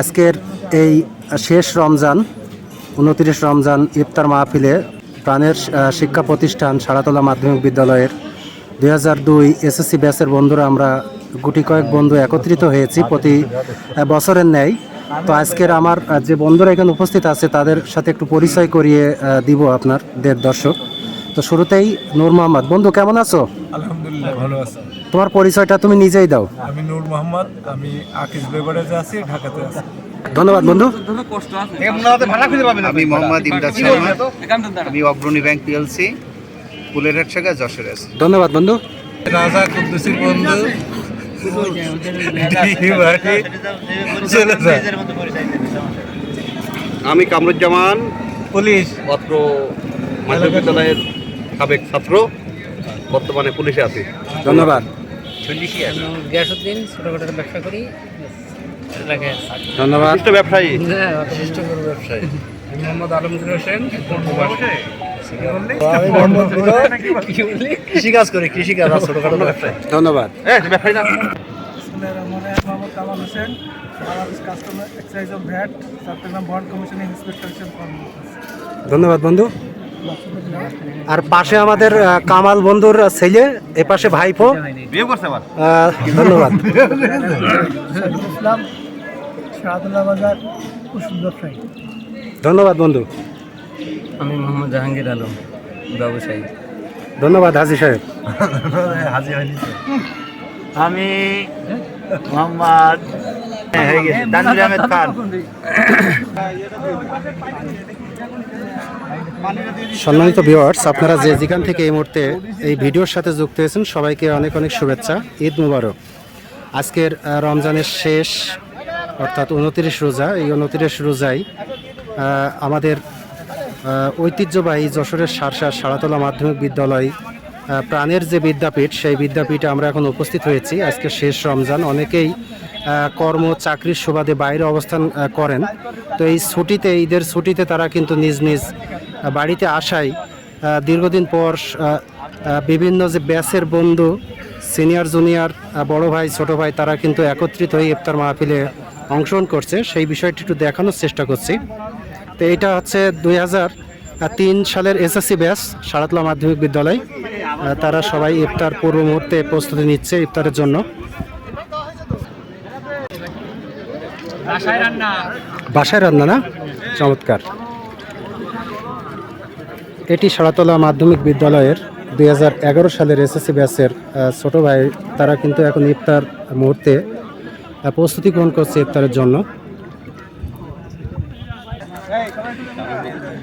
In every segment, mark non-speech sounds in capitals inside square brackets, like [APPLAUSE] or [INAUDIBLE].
আজকের এই শেষ রমজান, উনত্রিশ রমজান ইফতার মাহফিলে প্রাণের শিক্ষা প্রতিষ্ঠান সারাতলা মাধ্যমিক বিদ্যালয়ের দুই হাজার দুই এসএসসি ব্যাচের বন্ধুরা আমরা গুটি কয়েক বন্ধু একত্রিত হয়েছি প্রতি বছরের ন্যায়। তো আজকের আমার যে বন্ধুরা এখানে উপস্থিত আছে তাদের সাথে একটু পরিচয় করিয়ে দিব আপনার দের দর্শক। তো শুরুতেই নূর মোহাম্মদ। বন্ধু কেমন আছো? আলহামদুলিল্লাহ ভালো আছে। তোমার পরিচয়টা তুমি নিজেই দাও। আমি নূর মোহাম্মদ আমি আকিস বেগড়াজে আছি ঢাকাতে আছি। ধন্যবাদ বন্ধু। আমি মোহাম্মদ ইমদাদ শর্মা আমি অগ্রণী ব্যাংক পিএলসি ফুলেরহাট শাখা যশোরে আছি ধন্যবাদ বন্ধু। রাজা কুদ্দুসির বন্ধু আমি কামরুজ্জামান পুলিশ। অত্র মাধ্যমিক বিদ্যালয়ের সাবেক ছাত্র বর্তমানে পুলিশে আছি। ধন্যবাদ। গ্যাসউদ্দিন ছোটখাটো ব্যবসা করি। ধন্যবাদ। ব্যবসায়ী? আমি মোহাম্মদ আলমগীর হোসেন কৃষিকাজ করি কৃষিকাজ ছোটখাটো ব্যবসায়ী। ধন্যবাদ। ব্যবসায়ী না? Mohammad Kamal Hossain Bangladesh customer excise of VAT Chattogram bond কমিশনের ইন্সপেক্টর ধন্যবাদ বন্ধু। আর পাশে আমাদের কামাল বন্ধুর ছেলে এ পাশে ভাইপো। ধন্যবাদ। ধন্যবাদ বন্ধু। আমি মোহাম্মদ জাহাঙ্গীর আলম ব্যবসায়ী ধন্যবাদ হাজি সাহেব। [LAUGHS] হাজি হয়নি আমি মোহাম্মদ তানভীর আহমেদ খান। সম্মানিত ভিউয়ার্স আপনারা যে যেখান থেকে এই মুহূর্তে এই ভিডিওর সাথে যুক্ত হয়েছেন সবাইকে অনেক অনেক শুভেচ্ছা। ঈদ মুবারক। আজকের রমজানের শেষ অর্থাৎ উনত্রিশ রোজা এই উনত্রিশ রোজায় আহ, আমাদের ঐতিহ্যবাহী যশোরের সারসা সারাতলা মাধ্যমিক বিদ্যালয় প্রাণের যে বিদ্যাপীঠ, সেই বিদ্যাপীঠে আমরা এখন উপস্থিত হয়েছি। আজকে শেষ রমজান, অনেকেই কর্ম চাকরির সুবাদে বাইরে অবস্থান করেন। তো এই ছুটিতে, ঈদের ছুটিতে তারা কিন্তু নিজ নিজ বাড়িতে আসায় দীর্ঘদিন পর বিভিন্ন যে ব্যাচের বন্ধু, সিনিয়র, জুনিয়র বড় ভাই, ছোট ভাই, তারা কিন্তু একত্রিত হয়ে ইফতার মাহফিলে অংশগ্রহণ করছে। সেই বিষয়টি একটু দেখানোর চেষ্টা করছি। তো এটা হচ্ছে দুই হাজার তিন সালের এসএসসি ব্যাস সারাতলা মাধ্যমিক বিদ্যালয়। তারা সবাই ইফতার পূর্ব মুহূর্তে প্রস্তুতি নিচ্ছে ইফতারের জন্য। বাসায় রান্না? না? চমৎকার। এটি সারাতলা মাধ্যমিক বিদ্যালয়ের দুই হাজার এগারো সালের এসএসসি ব্যাচের আহ, ছোট ভাই। তারা কিন্তু এখন ইফতার মুহূর্তে প্রস্তুতি গ্রহণ করছে ইফতারের জন্য।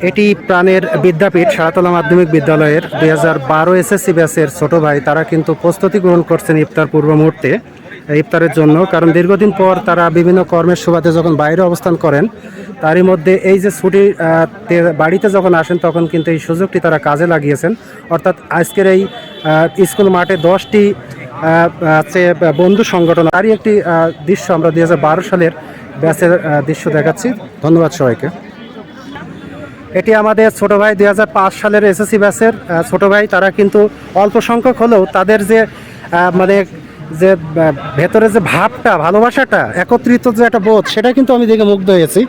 এটি প্রাণের বিদ্যাপীঠ সারাতলা মাধ্যমিক বিদ্যালয়ের। দুই হাজার বারো এসএসসি ব্যাচের ছোট ভাই তারা কিন্তু প্রস্তুতি গ্রহণ করছেন ইফতার পূর্ব মুহূর্তে ইফতারের জন্য। কারণ দীর্ঘদিন পর তারা বিভিন্ন কর্মের সুবাদে যখন বাইরে অবস্থান করেন তারই মধ্যে এই যে ছুটি বাড়িতে যখন আসেন তখন কিন্তু এই সুযোগটি তারা কাজে লাগিয়েছেন। অর্থাৎ আজকের এই স্কুল মাঠে দশটি আহ, আছে বন্ধু সংগঠন। তারই একটি দৃশ্য আমরা দুই হাজার বারো সালের ব্যাচের আহ, দৃশ্য দেখাচ্ছি। ধন্যবাদ সবাইকে। এটি আমাদের ছোট ভাই দু হাজার পাঁচ সালের এসএসসি ব্যাচের আহ, ছোট ভাই। তারা কিন্তু অল্প সংখ্যক হলেও তাদের যে মানে যে ভেতরে যে ভাবটা ভালোবাসাটা একত্রিত যে একটা বোধ সেটা কিন্তু আমি দেখে মুগ্ধ হয়েছি।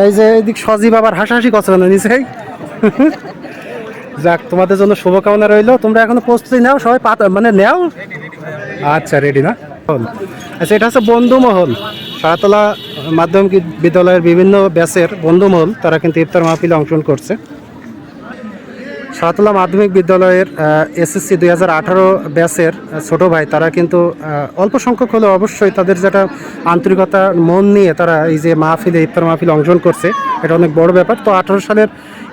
এই যে এদিক সজীব আবার হাসাহাসি করছে না নিশ্চয়ই [LAUGHS] যাক তোমাদের জন্য শুভকামনা রইল। তোমরা এখনও প্রস্তুতি নাও সবাই পাতা মানে নেও। আচ্ছা রেডি না? আচ্ছা এটা হচ্ছে বন্ধুমহল সারাতলা মাধ্যমিক বিদ্যালয়ের বিভিন্ন ব্যাচের বন্ধুমহল, তারা কিন্তু ইফতার মাহফিলে অংশগ্রহণ করছে। সারাতলা মাধ্যমিক বিদ্যালয়ের এসএসসি দুই হাজার আঠারো ব্যাচের ছোটো ভাই, তারা কিন্তু অল্প সংখ্যক হলেও অবশ্যই তাদের যেটা আন্তরিকতা মন নিয়ে তারা এই যে মাহফিলে, ইফতার মাহফিলে অংশগ্রহণ করছে, এটা অনেক বড় ব্যাপার। তো আঠারো সালের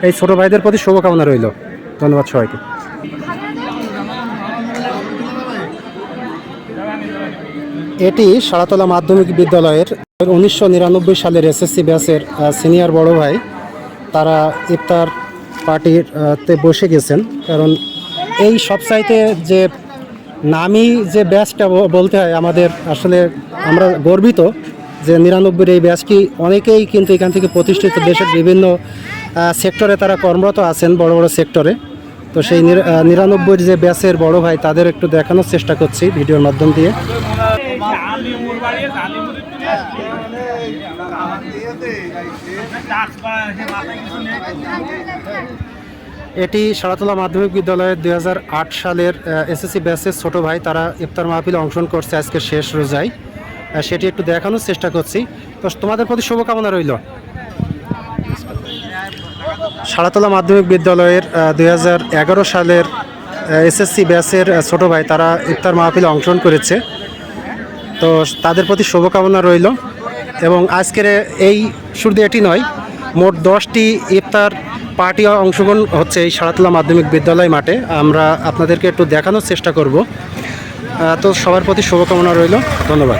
এই ছোটো ভাইদের প্রতি শুভকামনা রইল। ধন্যবাদ সবাইকে। এটি সারাতলা মাধ্যমিক বিদ্যালয়ের উনিশশো নিরানব্বই সালের এসএসসি ব্যাচের সিনিয়র বড় ভাই, তারা ইফতার পার্টির তে বসে গেছেন। কারণ এই সবসাইতে যে নামি যে ব্যাচটা বলতে হয় আমাদের, আসলে আমরা গর্বিত যে নিরানব্বইয়ের এই ব্যাচটি অনেকেই কিন্তু এখান থেকে প্রতিষ্ঠিত দেশের বিভিন্ন সেক্টরে তারা কর্মরত আছেন, বড় বড় সেক্টরে। তো সেই নিরানব্বইয়ের যে ব্যাচের বড় ভাই, তাদের একটু দেখানোর চেষ্টা করছি ভিডিওর মাধ্যম দিয়ে। এটি সারাতলা মাধ্যমিক বিদ্যালয়ের দুই হাজার আট সালের এসএসসি ব্যাচের ছোট ভাই, তারা ইফতার মাহফিলে অংশগ্রহণ করছে আজকে শেষ রোজায়। সেটি একটু দেখানোর চেষ্টা করছি। তো তোমাদের প্রতি শুভকামনা রইল। সারাতলা মাধ্যমিক বিদ্যালয়ের দু হাজার এগারো সালের এসএসসি ব্যাচের ছোট ভাই, তারা ইফতার মাহফিলে অংশগ্রহণ করেছে। তো তাদের প্রতি শুভকামনা রইল। এবং আজকের এই শুধু এটি নয় মোট দশটি ইফতার পার্টি অংশগ্রহণ হচ্ছে এই সারাতলা মাধ্যমিক বিদ্যালয় মাঠে। আমরা আপনাদেরকে একটু দেখানোর চেষ্টা করব। তো সবার প্রতি শুভকামনা রইল। ধন্যবাদ।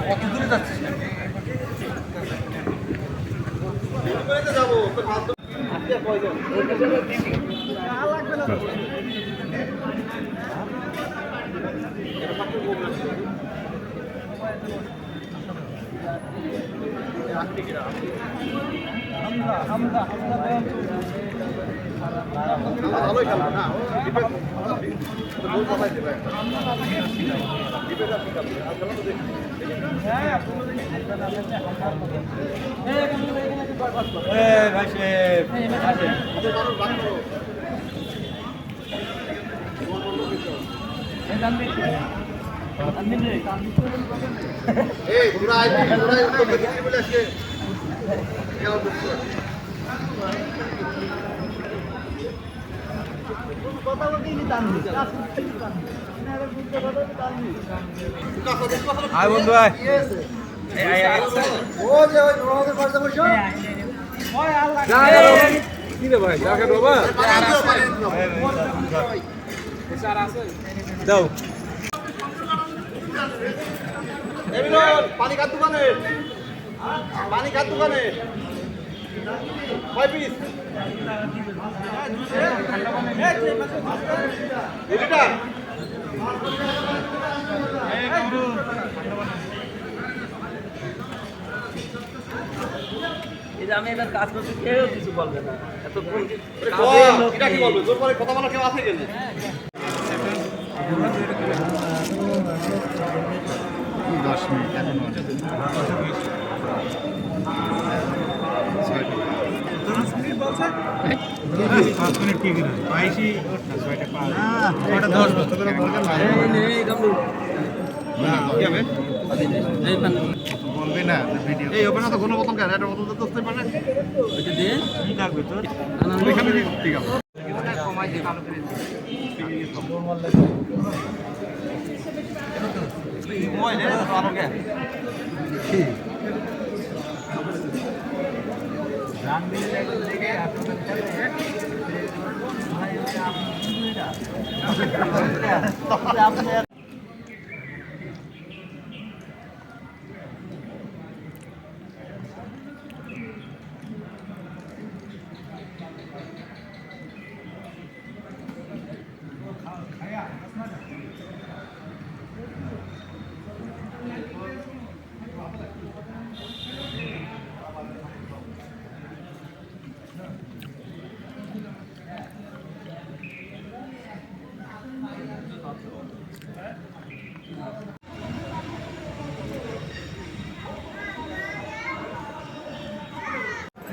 কত দূরে যাচ্ছিস যাব ভালোই খেলা না হ্যাঁ আয় বন্ধু আয় ও যে ওই আমাদের পাশে বসো ওই আল্লাহ কি রে ভাই জায়গা বাবা দাও কার দোকানে? পানি কার দোকানে? কয় পিস লিটার আমি এবার কাজ করতে কেউ কিছু বলবে না। এত এটা কি বলব? তোর পরে কথা বলা কেউ আছে কেন? দশ মিনিট এখনও বলবি না ভিডিও এই ওখানে তো কোনো বোতল তো দোস্তে পারে। ঠিক আছে। আপনি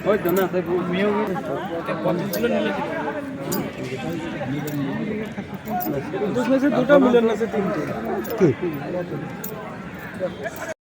ওই তো না তাই মেয়েও পঁচিশগুলো নিলে দুটো মিলন আছে তিনটে।